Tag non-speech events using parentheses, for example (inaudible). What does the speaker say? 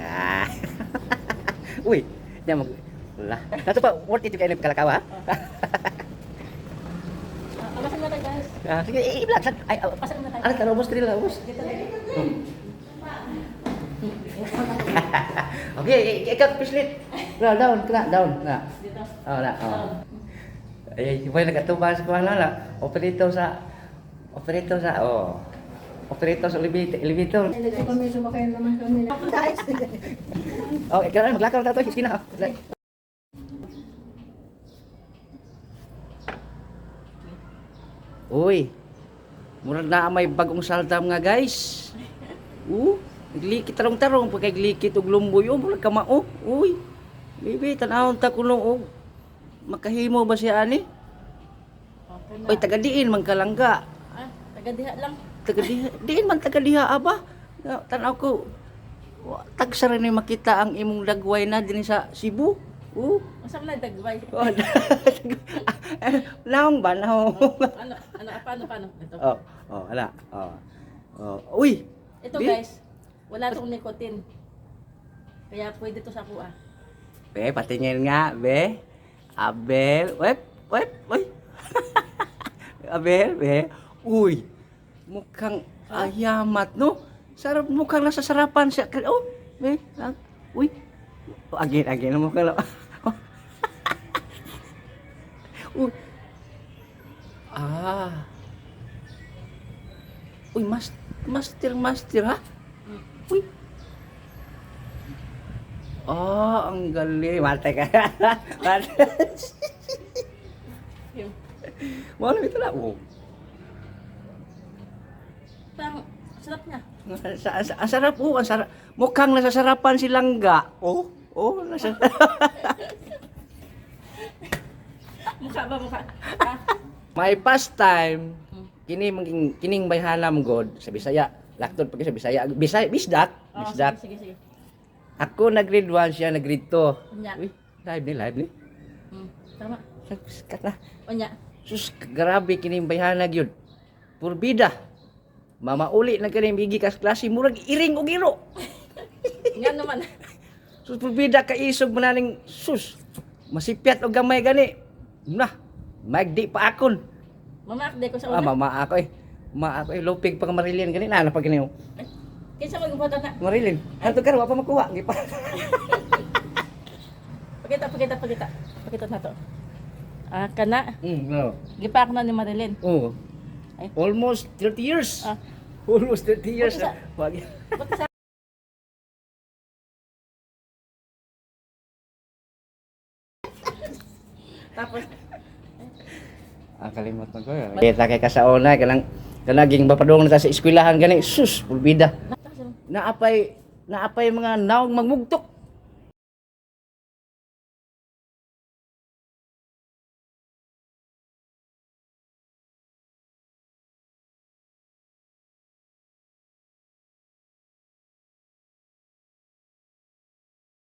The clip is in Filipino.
Ah. (laughs) Uy, di mag... Wala. Nato pa, worth it yung kayo kalakaw, ha? Alasan na tayo guys. Ah, sige, i- i-vlog. Saan- Ay, ah, Pasok na tayo. ano, tara, ubos, tara, ubos. Dito tayo. Okay, i- ikaw, pislit. Down, down, kena, down. Na. Dito. Oh, na, oh. Ay, iba nagkatuba sa kuha na, na. Operator sa... Operator sa, oh. Operator sa elevator. elevator. Ito kami sumakay naman kami. Guys. Oh, ikaw na, maglakaw na ito. Sige na. oh. Uy, murag na may bagong saldam nga guys. Uh, naglikit tarong-tarong pag kay glikit og lumboy oh, murag kamao. Uy. Bibi tanawon ta kuno og makahimo ba siya ani? Oy, taga diin man kalangga. Ah, taga diha lang. Taga diha, diin man taga diha aba. Tanaw ko. Tagsa rin makita ang imong dagway na din sa Cebu. Uh. Masa man dagbay. (laughs) Oh, (laughs) naong ba? Naong. Ano, ano, paano, paano? Ito. oh, oh, ala. Oh. Oh. Uy. Ito Di? guys, wala tong nicotine. Kaya pwede to sa kuha. Be, patingin nga, be. Abel. Wep, wep, uy. (laughs) Abel, be. Uy. Mukhang ayamat, no? Sarap, mukhang nasa sarapan siya. Oh, be. ah, Uy. Oh, again, again. Mukhang na. (laughs) Uy. Ah. Uy, mas, master, master, ha? Uy. Oh, ang galing. Mate ka. (laughs) Yung, Mau ito na. Oh. Parang, sarap niya. Sa, sa, ang sarap oh, ang sarap. Mukhang nasa sarapan si Langga. Oh, oh, nasa (laughs) Mukha ba, mukha? Ah, My pastime. Kini maging kining bayhanam god sa Bisaya. Laktod pag sa Bisaya. Bisaya bisdak, oh, bisdak. sige, sige, sige. Ako nag grade 1 siya nag grade 2. Unya. Uy, live ni, live ni. Hmm, tama. Kat na. Unya. Sus, grabe kining bayhanag yun. Purbida. Mamauli na kini bigi kas klase murag iring og iro. Nga naman. Sus purbida ka isog mananing sus. Masipyat og gamay gani. Nah, magdi pa akon. Mamakde ko sa Ah, una. mama ako eh. Ma ako eh lupig pa ka Marilyn gani na pag gani. Kinsa mag-umpata na. Marilyn, hanto ka wa pa makuha. Gi pa. (laughs) Pakita, pakita, pakita. Pakita na to. Ah, kana. Mm, no. Gipak na ni Marilyn. Oh. Ay. Almost 30 years. Ah, (laughs) Almost 30 years. Sa-. Wag. sa... Tapos, Ah, kalimot man ko. Kita kay kasauna kanang kanaging bapadong na ta sa eskwelahan gani. Sus, pulbida. Naapay naapay mga naong magmugtok.